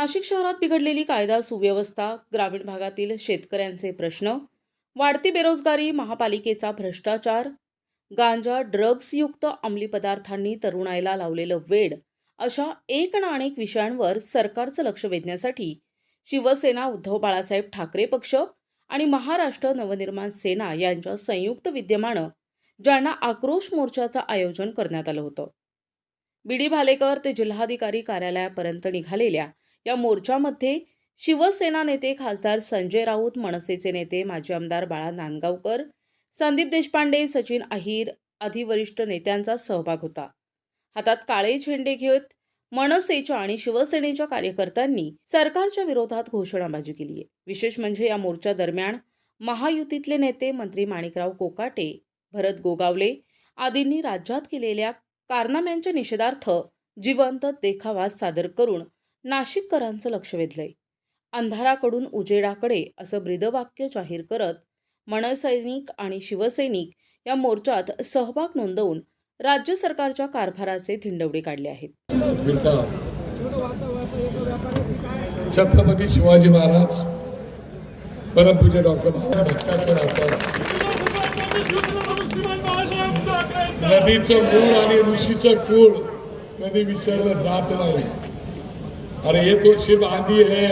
नाशिक शहरात बिघडलेली कायदा सुव्यवस्था ग्रामीण भागातील शेतकऱ्यांचे प्रश्न वाढती बेरोजगारी महापालिकेचा भ्रष्टाचार गांजा ड्रग्सयुक्त अंमली पदार्थांनी तरुणाईला लावलेलं वेड अशा एक ना अनेक विषयांवर सरकारचं लक्ष वेधण्यासाठी शिवसेना उद्धव बाळासाहेब ठाकरे पक्ष आणि महाराष्ट्र नवनिर्माण सेना यांच्या संयुक्त विद्यमानं ज्यांना आक्रोश मोर्चाचं आयोजन करण्यात आलं होतं. बीडी भालेकर ते जिल्हाधिकारी कार्यालयापर्यंत निघालेल्या या मोर्चामध्ये शिवसेना नेते खासदार संजय राऊत मनसेचे नेते माजी आमदार बाळा नांदगावकर संदीप देशपांडे सचिन अहिर आदी वरिष्ठ नेत्यांचा सहभाग होता. हातात काळे झेंडे घेत मनसेच्या आणि शिवसेनेच्या कार्यकर्त्यांनी सरकारच्या विरोधात घोषणाबाजी केली आहे. विशेष म्हणजे या मोर्चा दरम्यान महायुतीतले नेते मंत्री माणिकराव कोकाटे भरत गोगावले आदींनी राज्यात केलेल्या कारनाम्यांच्या निषेधार्थ जिवंत देखावा सादर करून नाशिककरांचं लक्ष वेधलंय. अंधाराकडून उजेडाकडे असं ब्रीदवाक्य जाहीर करत मनसैनिक आणि शिवसैनिक या मोर्चात सहभाग नोंदवून राज्य सरकारच्या कारभाराचे थिंडवडे काढले आहेत. छत्रपती शिवाजी महाराज परमपूज्य डॉक्टर नदीचं मूळ आणि ऋषीचं कुळ कधी विसरलं जात नाही. अरे ये तो शिव आंधी है।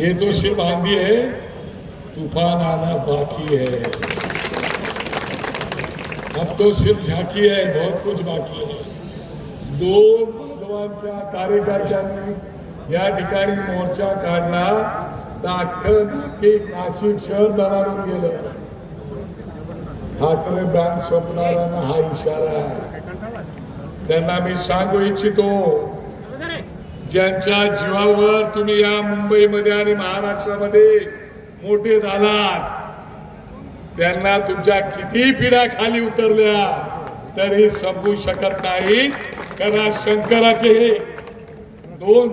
ये तो शिव आंधी है। तूफ़ान आना बाकी है। अब तो सिर्फ़ झाकी है, बहुत कुछ बाकी है। दोन भगवानच्या कार्यकर्त्यांनी या ठिकाणी मोर्चा काढला तर अख्खं नाशिक नाशिक शहर दरारून गेलं. ठाकरे ब्रँड स्वप्नारांना हा इशारा आहे. त्यांना मी सांगू इच्छितो ज्यांच्या जीवावर तुम्ही या मुंबईमध्ये आणि महाराष्ट्रामध्ये मोठे झालात त्यांना तुमच्या किती पिढ्या खाली उतरल्या तरी समजू शकत नाही कारण शंकराचे हे दोन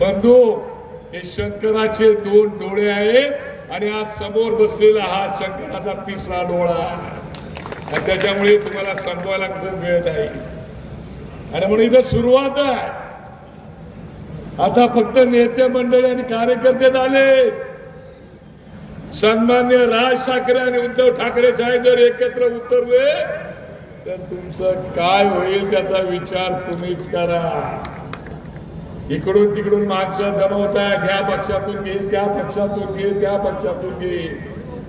बंधू हे शंकराचे दोन डोळे आहेत आणि आज समोर बसलेला हा शंकराचा तिसरा डोळा आहे. आणि त्याच्यामुळे तुम्हाला संपवायला खूप वेळ नाही आणि म्हणून इथं सुरुवात आहे. आता फक्त नेते मंडळी आणि कार्यकर्ते झालेत सन्मान्य राज ठाकरे आणि उद्धव ठाकरे साहेब जर एकत्र उतरले तर तुमचं काय होईल त्याचा विचार तुम्हीच करा. इकडून तिकडून माणसं जमवताय घ्या पक्षातून घे त्या पक्षातून घे त्या पक्षातून घे.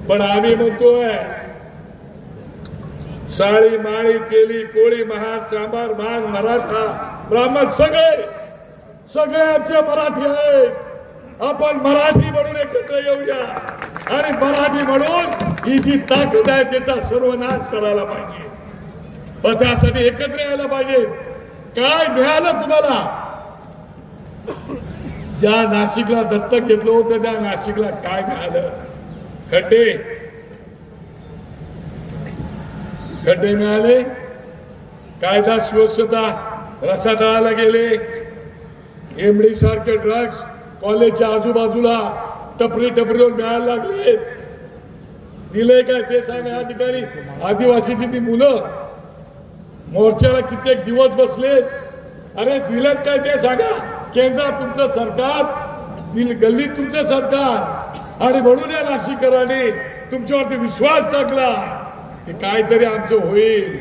पण आम्ही म्हणतोय साळी माळी केली कोळी महार चांभार माग मराठा ब्राह्मण सगळे सगळे आमचे मराठी आहेत. आपण मराठी म्हणून एकत्र येऊया. आणि मराठी म्हणून ही जी ताकद आहे त्याचा सर्वनाश करायला पाहिजे. पण त्यासाठी एकत्र यायला पाहिजे. काय मिळालं तुम्हाला? ज्या नाशिकला दत्तक घेतलं होतं त्या नाशिकला काय मिळालं? खड्डे. खड्डे मिळाले. कायदा सुव्यवस्था रसातळाला गेले. एमडी सारखे ड्रग्स कॉलेजच्या आजूबाजूला टपरी टपरीवर मिळायला लागले. दिले काय ते सांगा या ठिकाणी. आदिवासीची ती मुलं मोर्चाला कित्येक दिवस बसलेत अरे दिलं काय ते सांगा. केंद्रात तुमचं सरकार दिल गल्लीत तुमचं सरकार. आणि म्हणून या नाशिककरांनी तुमच्यावरती विश्वास टाकला. की काहीतरी आमचं होईल.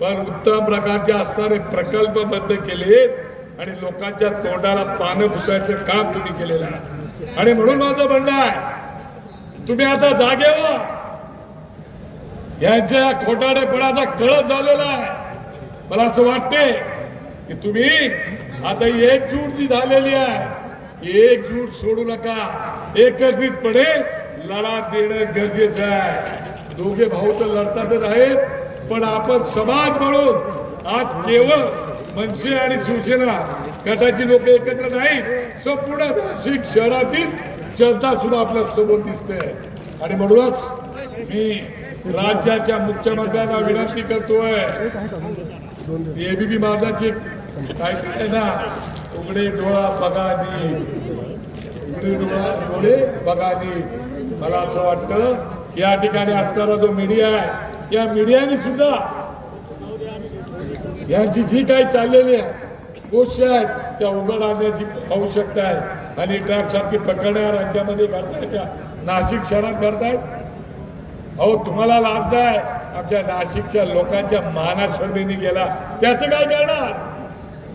पण उत्तम प्रकारचे असणारे प्रकल्प बंद केलेत आणि लोकांच्या तोंडाला पानं पुसायचं काम तुम्ही केलेलं आहे. आणि म्हणून माझं म्हणणं आहे तुम्ही आता जागे व्हा. यांच्या खोटाडेपणाचा कळत झालेला आहे. मला असं वाटते की तुम्ही आता एकजूट जी झालेली आहे एकजूट सोडू नका. एकत्रितपणे लढा देणं गरजेचं आहे. दोघे भाऊ तर लढतातच आहेत पण आपण समाज म्हणून आज केवळ मनसे आणि शिवसेना गटाची लोक एकत्र नाही संपूर्ण नाशिक शहरातील जनता सुद्धा आपल्यासोबत दिसते. आणि म्हणूनच मी राज्याच्या मुख्यमंत्र्यांना विनंती करतोय एबीपी माझाची काय काय ना उघडे डोळा बघानी उघडे डोळा डोळे बघानी मला असं वाटतं या ठिकाणी असणारा जो मीडिया आहे या मीडियाने सुद्धा यांची जी काही चाललेली गोष्टी आहेत त्या उघड आणण्याची आवश्यकता आहे. आणि ट्रॅप सारखी प्रकरणं राज्यामध्ये करतायत त्या नाशिक शहरात करतायत अहो तुम्हाला लाज आहे आमच्या नाशिकच्या लोकांच्या मानाश्रमीने गेला. त्याचं काय करणार?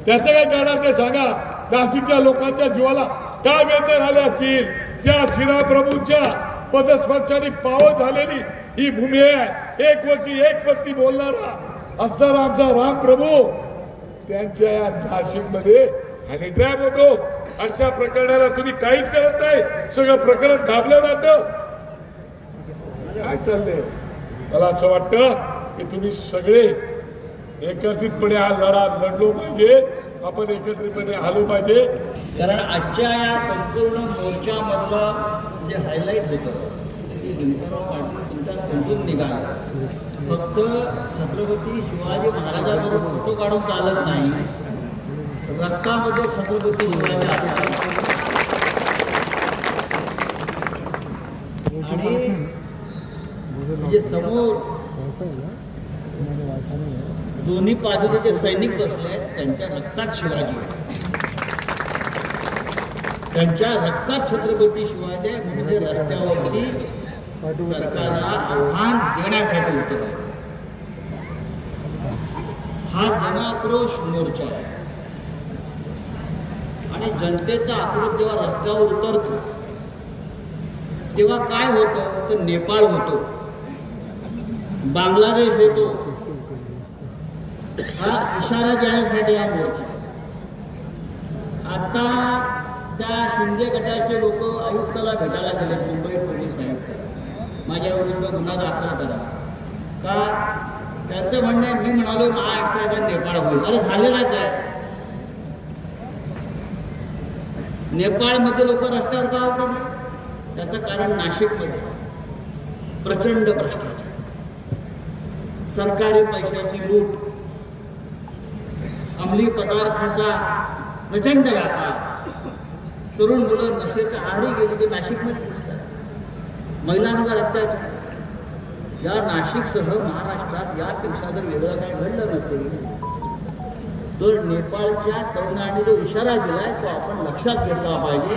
त्याचं काय करणार ते सांगा. नाशिकच्या लोकांच्या जीवाला काय वेदना झाल्या असतील? ज्या श्रीराप्रभूंच्या पदस्पर्शाने पावत झालेली ही भूमी आहे. एक वर्षी एक पत्ती बोलणारा असणारा आमचा राम प्रभू त्यांच्या या नाशिकमध्ये आणि ट्रॅप होतो. आणि त्या प्रकरणाला तुम्ही काहीच करत नाही. सगळं प्रकरण थांबलं जातं. काय चाललंय? मला असं वाटतं की तुम्ही सगळे एकत्रितपणे हा लढा लढलो पाहिजे. आपण एकत्रितपणे आलो पाहिजे. कारण आजच्या या संपूर्ण मोर्चामधलं जे हायलाईट होतं की दिनकरराव पाटील तुमच्या तोंडून निघाला. फक्त छत्रपती शिवाजी महाराजांबरोबर फोटो काढून चालत नाही. रक्तामध्ये छत्रपती शिवाजी असतात आणि जे समोर दोन्ही बाजूने जे सैनिक बसले आहेत त्यांच्या रक्तात शिवाजी आहे. त्यांच्या रक्तात छत्रपती शिवाजी म्हणजे रस्त्यावरती सरकारला आव्हान देण्यासाठी उतरले. हा जनाक्रोश मोर्चा आहे. आणि जनतेचा आक्रोश जेव्हा रस्त्यावर उतरतो तेव्हा काय होतं? तर नेपाळ होतो बांगलादेश होतो. हा इशारा देण्यासाठी हा मोर्चा आता त्या शिंदे गटाचे लोक आयुक्ताला भेटायला गेले मुंबई पोलीस आयुक्त. माझ्याविरुद्ध गुन्हा दाखल करा का? त्यांचं म्हणणं आहे मी म्हणालो महाराष्ट्राचा नेपाळ होईल. अरे झालेलाच आहे. नेपाळमध्ये लोक रस्त्यावर का उतरले त्याचं कारण नाशिकमध्ये. प्रचंड भ्रष्टाचार. सरकारी पैशाची लूट. अंमली पदार्थाचा प्रचंड व्यापार. तरुण मुलं नशेच्या आडी गेली ते नाशिकमध्ये पोचतात महिलांवर अत्याचार. या नाशिकसह महाराष्ट्रात यापेक्षा जर वेगळं काय घडलं नसेल तर नेपाळच्या तरुणाने जो इशारा दिलाय तो आपण लक्षात घेतला पाहिजे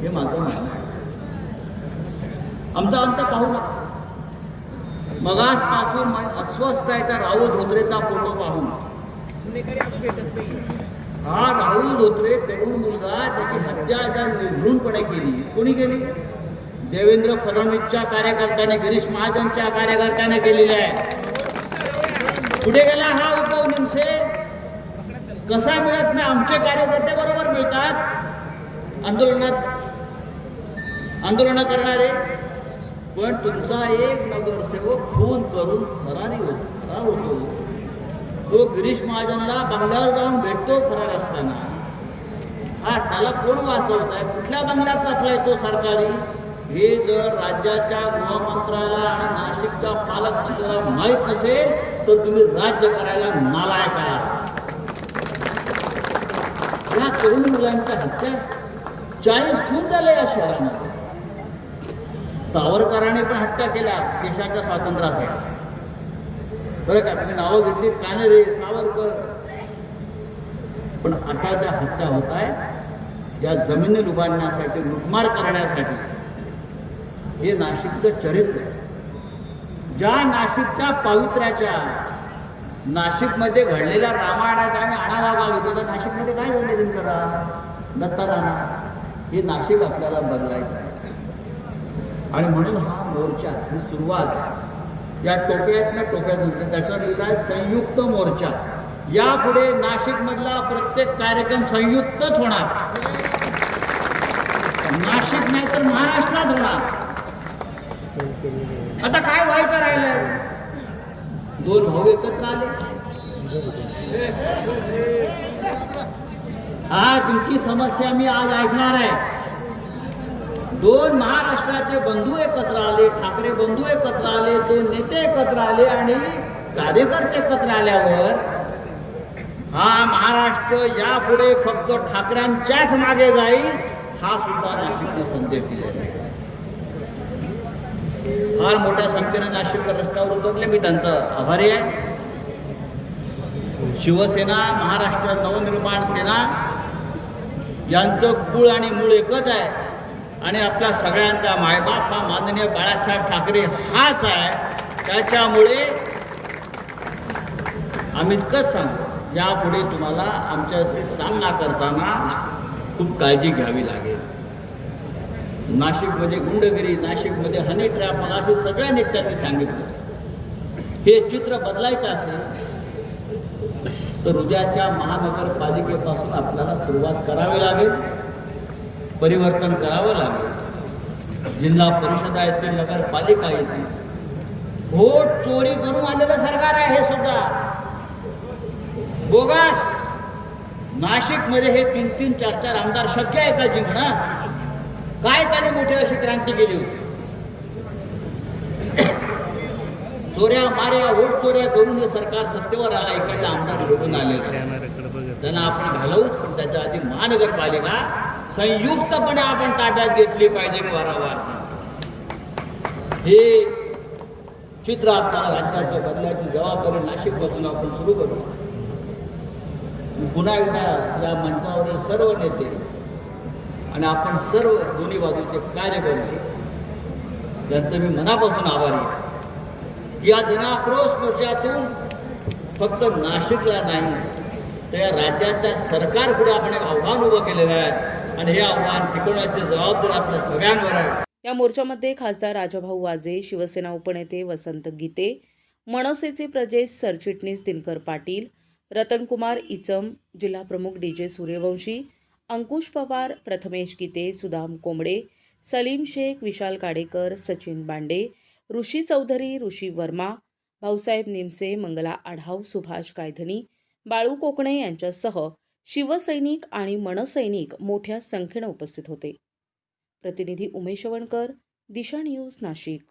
हे माझं म्हणणं आहे. आमचा अंत पाहू नका. मगासपासून अस्वस्थ आहे त्या राहुल धोत्रेचा फोटो पाहून हा राहुल धोत्रे तरुण मुलगा त्याची हत्या आता निर्घृणपणे केली कोणी केली देवेंद्र फडणवीसच्या कार्यकर्त्याने गिरीश महाजनच्या कार्यकर्त्याने केलेली आहे. कुठे गेला हा उद्धव निमसे कसा मिळत नाही आमचे कार्यकर्ते बरोबर मिळतात. आंदोलनात आंदोलन करणारे. पण तुमचा एक नगरसेवक खून करून फरारी होतो होतो. तो गिरीश महाजनला बंगल्यावर जाऊन भेटतो फरार असताना हा त्याला कोण वाचवत आहे कुठल्या बंगल्यात टाकलाय तो सरकारी? हे जर राज्याच्या गृहमंत्र्याला आणि नाशिकच्या पालकमंत्र्याला माहीत नसेल तर तुम्ही राज्य करायला नालायक आहात. या तरुण मुलांच्या हत्या चाळीस खून झाले या शहरामध्ये. सावरकरांनी पण हत्या केल्या देशाच्या स्वातंत्र्यासाठी. बरं का तुम्ही म्हणजे नावं घेतली काने रे सावरकर पण आता ज्या हत्या होत आहेत या जमिनी लुबाडण्यासाठी लुटमार करण्यासाठी हे नाशिकचं चरित्र आहे. ज्या नाशिकच्या पावित्र्याच्या नाशिकमध्ये घडलेल्या रामायणाचा आणि आणावा होतो तर नाशिकमध्ये काय झाले दिनकरा? दत्ताराणा हे नाशिक आपल्याला बदलायचं आहे. आणि म्हणून हा मोर्चा ही सुरुवात आहे. या टोक्यातल्या टोक्यातून त्याचा लिहिला संयुक्त मोर्चा. यापुढे नाशिक मधला प्रत्येक कार्यक्रम संयुक्तच होणार. नाशिक नाही तर महाराष्ट्रात होणार. आता काय व्हायचं राहिलंय? दोन भाऊ एकत्र आले. हा तुमची समस्या मी आज ऐकणार आहे. दोन महाराष्ट्राचे बंधू एकत्र आले ठाकरे बंधू एकत्र आले दोन नेते एकत्र आले आणि कार्यकर्ते एकत्र आल्यावर हा महाराष्ट्र यापुढे फक्त ठाकऱ्यांच्याच मागे जाईल हा सुद्धा नाशिकने संदेश दिलेला आहे. फार मोठ्या संख्येनं नाशिककर रस्त्यावर उतरले मी त्यांचा आभारी आहे. शिवसेना महाराष्ट्र नवनिर्माण सेना यांचं कुळ आणि मूळ एकच आहे. आणि आपल्या सगळ्यांचा मायबाप हा माननीय बाळासाहेब ठाकरे हाच आहे. त्याच्यामुळे आम्ही इतकंच सांगतो यापुढे तुम्हाला आमच्याशी सामना करताना खूप काळजी घ्यावी लागेल. नाशिकमध्ये गुंडगिरी नाशिकमध्ये हनी ट्रॅप मला असे सगळ्या नेत्यांनी सांगितलं. हे चित्र बदलायचं असेल तर उद्याच्या महानगरपालिकेपासून आपल्याला सुरुवात करावी लागेल. परिवर्तन करावं लागेल. जिल्हा परिषदा येतील नगरपालिका येतील व्होट चोरी करून आलेलं सरकार आहे हे सुद्धा. बोगस. नाशिकमध्ये हे तीन तीन चार चार आमदार शक्य आहे का जिंकणं? काय त्याने मोठी अशी क्रांती केली होती? चोऱ्या माऱ्या वोट चोऱ्या करून हे सरकार सत्तेवर आला इकडला आमदार निवडून आलेला. त्यांना आपण घालवूच पण त्याच्या आधी महानगरपालिका संयुक्तपणे आपण ताब्यात घेतली पाहिजे मी वारंवार. हे चित्र आता राज्याच्या बदलाची जबाबदारी नाशिकपासून आपण सुरू करू. पुन्हा एकदा या मंचावरील सर्व नेते आणि आपण सर्व दोन्ही बाजूचे कार्यकर्ते त्यांचं मी मनापासून आभारी आहे या जनाक्रोश मोर्चातून फक्त नाशिकला नाही तर या राज्याच्या सरकारपुढे आपण एक आव्हान उभं केलेलं आहे. आणि हे आव्हान टिकवण्याची जबाबदारी आपल्या सगळ्यांवर आहे. या मोर्चामध्ये खासदार राजाभाऊ वाजे शिवसेना उपनेते वसंत गीते मनसेचे प्रदेश सरचिटणीस दिनकर पाटील रतनकुमार इचम जिल्हाप्रमुख डी जे सूर्यवंशी अंकुश पवार प्रथमेश गीते सुदाम कोंबडे सलीम शेख विशाल काडेकर सचिन बांडे ऋषी चौधरी ऋषी वर्मा भाऊसाहेब निमसे मंगला आढाव सुभाष कायधनी बाळू कोकणे यांच्यासह शिवसैनिक आणि मनसैनिक मोठ्या संख्येनं उपस्थित होते. प्रतिनिधी उमेश वणकर दिशा न्यूज नाशिक.